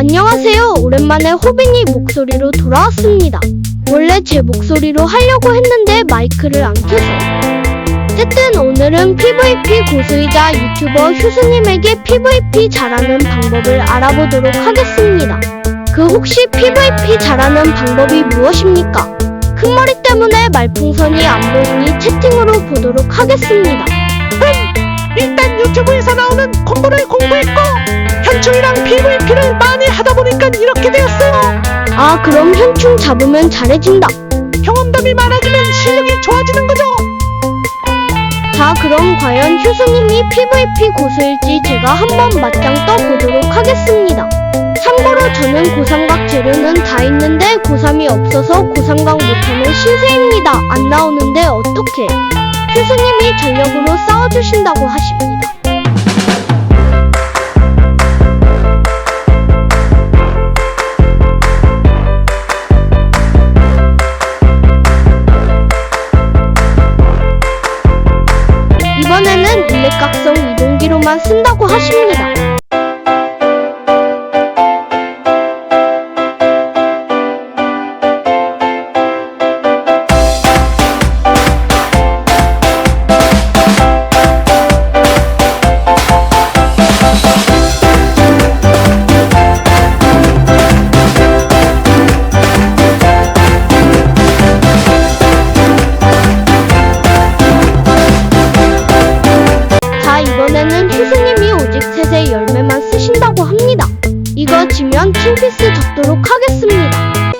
안녕하세요. 오랜만에 호빈이 목소리로 돌아왔습니다. 원래 제 목소리로 하려고 했는데 마이크를 안 켜서. 어쨌든 오늘은 PVP 고수이자 유튜버 휴수님에게 PVP 잘하는 방법을 알아보도록 하겠습니다. 그 혹시 PVP 잘하는 방법이 무엇입니까? 큰 머리 때문에 말풍선이 안 보이니 채팅으로 보도록 하겠습니다. 일단 유튜브에서 나오는 콤보를 공부했고 현충이랑 PVP를 많이 하다 보니까 이렇게 되었어요. 아, 그럼 현충 잡으면 잘해진다. 경험담이 많아지면 실력이 좋아지는 거죠. 자, 그럼 과연 휴수님이 PVP 고수일지 제가 한번 맞짱 떠보도록 하겠습니다. 참고로 저는 고삼각 재료는 다 있는데 고3이 없어서 고삼각 못하는 신세입니다. 안 나오는데 어떻게? 휴수님이 전력으로 싸워주신다고 하십니다. 일렉각성 이동기로만 쓴다고 하십니다. 이번에는 휴수님이 오직 셋의 열매만 쓰신다고 합니다. 이거 지면 킹피스 적도록 하겠습니다.